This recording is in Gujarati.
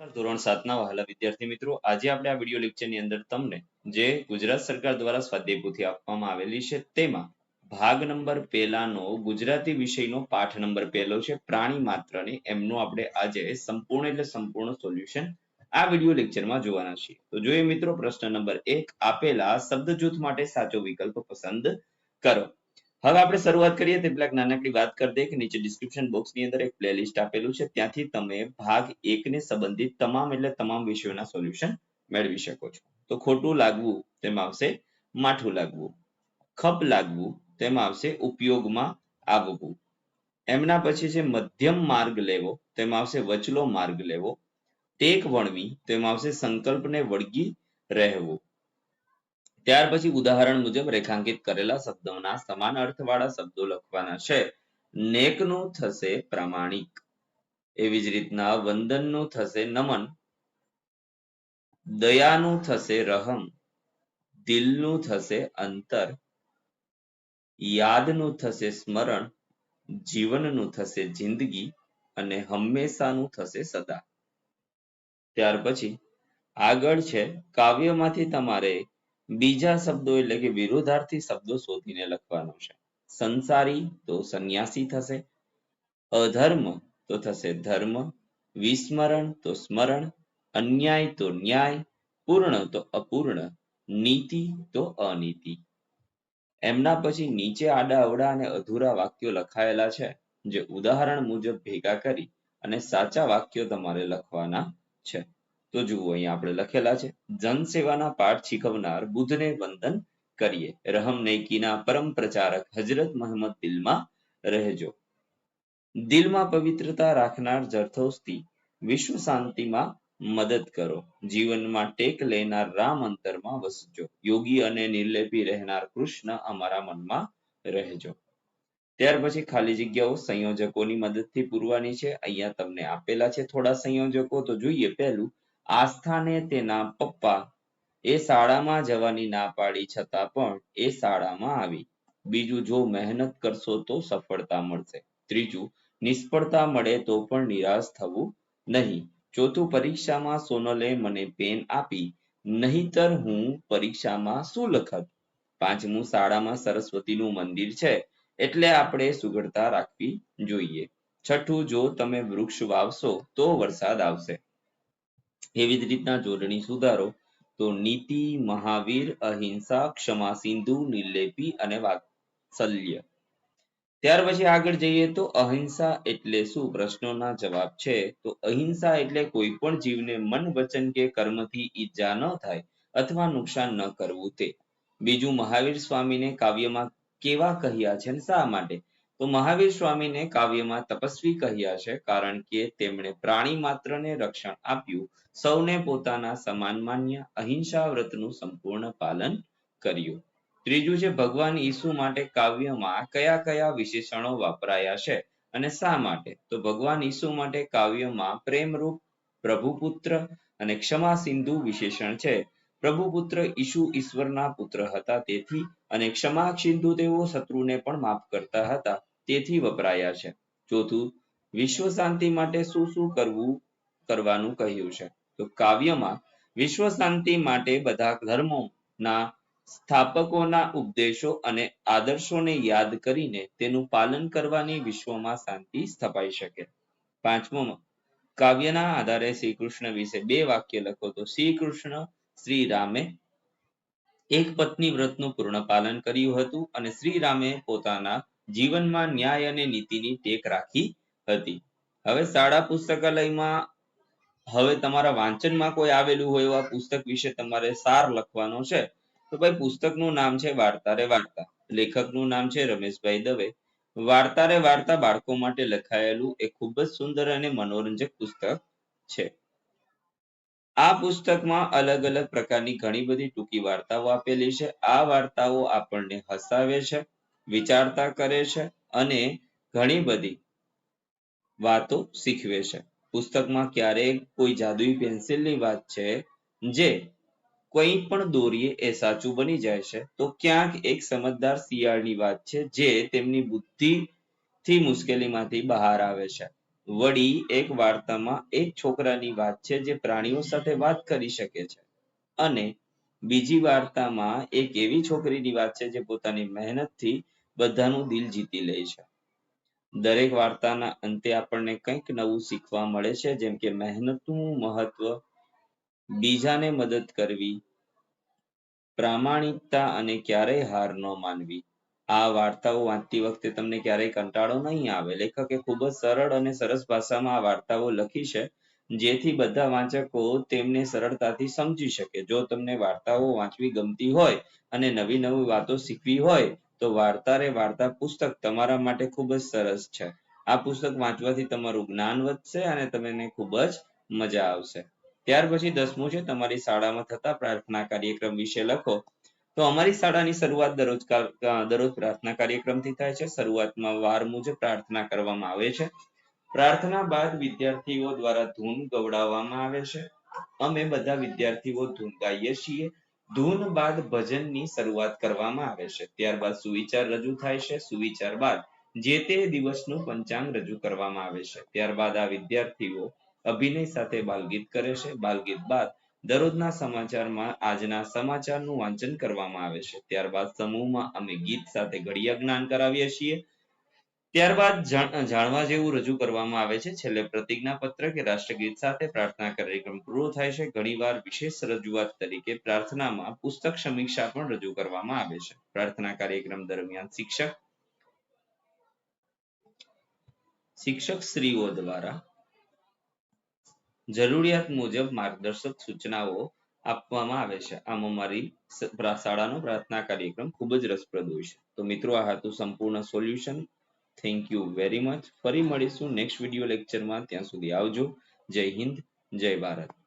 ધોરણ સાતના વહાલા વિદ્યાર્થી મિત્રો, આજે આપણે આ વીડિયો લેક્ચરની અંદર તમને જે ગુજરાત સરકાર દ્વારા સ્વાધ્યાય આપવામાં આવેલી છે તેમાં ભાગ નંબર પહેલાનો ગુજરાતી વિષયનો પાઠ નંબર પહેલો છે, પ્રાણી માત્રને એમનું આપણે આજે સંપૂર્ણ એટલે સંપૂર્ણ સોલ્યુશન આ વીડિયો લેક્ચરમાં જોવાના છીએ. તો જોઈએ મિત્રો, પ્રશ્ન નંબર એક, આપેલા શબ્દ જૂથ માટે સાચો વિકલ્પ પસંદ કરો. હવે આપણે શરૂઆત કરીએ તે પેલા નાનકડી વાત કરી દઈએ કે નીચે ડિસ્ક્રિપ્શન બોક્સની અંદર એક પ્લેલિસ્ટ આપેલું છે. ત્યાંથી તમે ભાગ એકને સંબંધિત તમામ એટલે તમામ વિષયોના સોલ્યુશન મેળવી શકો છો. તો ખોટું લાગવું તેમાં આવશે, માઠું લાગવું. ખપ લાગવું તેમાં આવશે, ઉપયોગમાં આવવું. એમના પછી છે મધ્યમ માર્ગ લેવો તેમાં આવશે, વચલો માર્ગ લેવો. ટેક વણવી તેમાં આવશે, સંકલ્પને વળગી રહેવું. ત્યાર પછી ઉદાહરણ મુજબ રેખાંકિત કરેલા શબ્દોના સમાન અર્થવાળા શબ્દો લખવાના છે. નેકનું થશે પ્રામાણિક. એવી જ રીતના વંદનનું થશે નમન. દયાનું થશે રહમ. દિલનું થશે અંતર. યાદનું થશે સ્મરણ. જીવનનું થશે જિંદગી અને હંમેશાનું થશે સદા. ત્યાર પછી આગળ છે કાવ્યમાંથી તમારે બીજા શબ્દો એટલે કે વિરોધાર્થી શબ્દો શોધીને લખવાનો છે. સંસારી તો સંન્યાસી થશે, અધર્મ તો થશે ધર્મ, વિસ્મરણ તો સ્મરણ, અન્યાય તો ન્યાય, પૂર્ણ તો અપૂર્ણ, નીતિ તો અનીતિ. એમના પછી નીચે આડા અવડા અને અધૂરા વાક્યો લખાયેલા છે, જે ઉદાહરણ મુજબ ભેગા કરી અને સાચા વાક્યો તમારે લખવાના છે. તો જુઓ, અહીંયા આપણે લખેલા છે, જનસેવાના પાઠ શીખવનાર બુદ્ધને વંદન કરીએ. રહમ નૈકીના પરમ પ્રચારક હજરત મહમ્મદ દિલમાં રહેજો. દિલમાં પવિત્રતા રાખનાર જરથોસ્તી વિશ્વ શાંતિમાં મદદ કરો. જીવનમાં ટેક લેનાર રામ અંતરમાં વસજો. યોગી અને નિર્લેપી રહેનાર કૃષ્ણ અમારા મનમાં રહેજો. ત્યાર પછી ખાલી જગ્યાઓ સંયોજકોની મદદથી પૂરવાની છે. અહીંયા તમને આપેલા છે થોડા સંયોજકો. તો જોઈએ, પહેલું આસ્થાને તેના પપ્પા. એ શાળામાં જવાની ના પાડી છતાં પણ એ શાળામાં આવી. બીજું જો મહેનત કરશો તો સફળતા મળશે. ત્રીજું, નિષ્ફળતા મળે તો પણ નિરાશ થવું નહીં. ચોથું, પરીક્ષામાં સોનલે મને પેન આપી. નહીતર હું પરીક્ષામાં શું લખત? પાંચમું, શાળામાં સરસ્વતીનું મંદિર છે એટલે આપણે સુઘડતા રાખવી જોઈએ. છઠ્ઠું, જો તમે વૃક્ષ વાવશો તો વરસાદ આવશે. એવી રીતના જોડણી સુધારો. તો નીતિ, મહાવીર, અહિંસા, ક્ષમા સિંધુ, નિર્લેપી અને વાત્સલ્ય. ત્યાર પછી આગળ જઈએ તો અહિંસા એટલે શું? પ્રશ્નોના જવાબ છે. તો અહિંસા એટલે કોઈ પણ જીવને મન, વચન કે કર્મથી ઈજા ન થાય અથવા નુકસાન ન કરવું તે. બીજું મહાવીર સ્વામીને કાવ્યમાં કેવા કહ્યા છે શા માટે? તો મહાવીર સ્વામીને કાવ્યમાં તપસ્વી કહ્યા છે કારણ કે તેમણે પ્રાણી માત્રને રક્ષણ આપ્યું. સૌને પોતાના સમાન માન્ય અહિંસા વ્રતનું સંપૂર્ણ પાલન કર્યું. ત્રીજું છે, ભગવાન ઈસુ માટે કાવ્યમાં કયા કયા વિશેષણો વાપરાયા છે અને શા માટે? તો ભગવાન ઈસુ માટે કાવ્યમાં પ્રેમરૂપ, પ્રભુપુત્ર અને ક્ષમા સિંધુ વિશેષણ છે. પ્રભુપુત્ર ઈશુ ઈશ્વરના પુત્ર હતા તેથી અને ક્ષમા સિંધુ તેઓ શત્રુને પણ માફ કરતા હતા. તેથી વપરાયા છે. ચોથું, વિશ્વ શાંતિ માટે શું શું કરવું, કરવાનું કહ્યું છે. તો કાવ્યમાં, વિશ્વ શાંતિ માટે બધા ધર્મોના સ્થાપકોના ઉપદેશો અને આદર્શોને યાદ કરીને તેનું પાલન કરવાની વિશ્વમાં શાંતિ સ્થપાઈ શકે. પાંચમોમાં કાવ્યના આધારે શ્રી કૃષ્ણ વિશે બે વાક્ય લખો. તો શ્રી કૃષ્ણ શ્રી રામે એક પત્ની વ્રતનું પૂર્ણ પાલન કર્યું હતું અને શ્રી રામે પોતાના જીવનમાં ન્યાય અને નીતિની ટેક રાખી હતી. હવે શાળા પુસ્તકાલયમાં હવે તમારા વાંચનમાં કોઈ આવેલું હોય એવા પુસ્તક વિશે તમારે સાર લખવાનો છે? તો ભાઈ પુસ્તકનું નામ છે વાર્તા રે વાર્તા. લેખકનું નામ છે રમેશભાઈ દવે. વાર્તા રે વાર્તા બાળકો માટે લખાયેલું એક ખૂબ જ સુંદર અને મનોરંજક પુસ્તક છે. આ પુસ્તકમાં અલગ અલગ પ્રકારની ઘણી બધી ટૂંકી વાર્તાઓ આપેલી છે. આ વાર્તાઓ આપણને હસાવે છે. વિચારતા કરે છે અને ઘણી બધી વાતો શીખવે છે. પુસ્તકમાં ક્યારેક કોઈ જાદુઈ પેન્સિલની વાત છે જે કોઈ પણ દોરીએ એ સાચું બની જાય છે, તો ક્યાંક એક સમજદાર શિયાળની વાત છે જે તેમની બુદ્ધિ થી મુશ્કેલીમાંથી બહાર આવે છે. વળી એક વાર્તામાં એક છોકરાની વાત છે જે પ્રાણીઓ સાથે વાત કરી શકે છે અને બીજી વાર્તામાં એક એવી છોકરીની વાત છે જે પોતાની મહેનતથી બધાનું દિલ જીતી લે છે. દરેક વાર્તાના અંતે આપણને કંઈક નવું શીખવા મળે છે, જેમ કે મહેનતનું મહત્વ, બીજાને મદદ કરવી, પ્રામાણિકતા અને ક્યારેય હાર ન માનવી. આ વાર્તાઓ વાંચતી વખતે તમને ક્યારેય કંટાળો નહીં આવે. લેખકે ખૂબ જ સરળ અને સરસ ભાષામાં આ વાર્તાઓ લખી છે. જેથી બધા વાંચકો તેમને સરળતાથી સમજી શકે. જો તમને વાર્તાઓ વાંચવી ગમતી હોય અને નવી નવી વાતો શીખવી હોય, તો વાર્તા રે વાર્તા પુસ્તક તમારા માટે ખૂબ જ સરસ છે. આ પુસ્તક વાંચવાથી તમારું જ્ઞાન વધશે અને તમને ખૂબ જ મજા આવશે. ત્યાર પછી દસમું છે, તમારી શાળામાં થતા પ્રાર્થના કાર્યક્રમ વિશે લખો. તો અમારી શાળાની શરૂઆત દરરોજ દરરોજ પ્રાર્થના કાર્યક્રમથી થાય છે. શરૂઆતમાં વાર મુજબ પ્રાર્થના કરવામાં આવે છે. પ્રાર્થના બાદ વિદ્યાર્થીઓ દ્વારા ધૂન ગવડાવવામાં આવે છે. અમે બધા વિદ્યાર્થીઓ ધૂન ગાઈએ છીએ. ધૂન બાદ ભજનની શરૂઆત કરવામાં આવે છે. ત્યારબાદ સુવિચાર રજૂ થાય છે. સુવિચાર બાદ જે તે દિવસનું પંચાંગ રજૂ કરવામાં આવે છે. ત્યારબાદ આ વિદ્યાર્થીઓ અભિનય સાથે બાલગીત કરે છે. બાલગીત બાદ દરરોજના સમાચારમાં આજના સમાચારનું વાંચન કરવામાં આવે છે. ત્યારબાદ સમૂહમાં અમે ગીત સાથે ઘડિયા જ્ઞાન કરાવીએ છીએ. ત્યારબાદ જાણવા જેવું રજૂ કરવામાં આવે છે. છેલ્લે પ્રતિજ્ઞા પત્ર કે રાષ્ટ્રગીત સાથે પ્રાર્થના કાર્યક્રમ પૂરો થાય છે. ઘણીવાર વિશેષ રજૂઆત તરીકે પ્રાર્થનામાં પુસ્તક સમીક્ષા પણ રજૂ કરવામાં આવે છે. પ્રાર્થના કાર્યક્રમ દરમિયાન શિક્ષક શિક્ષક શ્રીઓ દ્વારા જરૂરિયાત મુજબ માર્ગદર્શક સૂચનાઓ આપવામાં આવે છે. આમ અમારી શાળાનો પ્રાર્થના કાર્યક્રમ ખૂબ જ રસપ્રદ હોય છે. તો મિત્રો, આ હતું સંપૂર્ણ solution. Thank you very much ફરી મળીશું નેક્સ્ટ વીડિયો લેક્ચરમાં ત્યાં સુધી આવજો. જય હિન્દ, જય ભારત.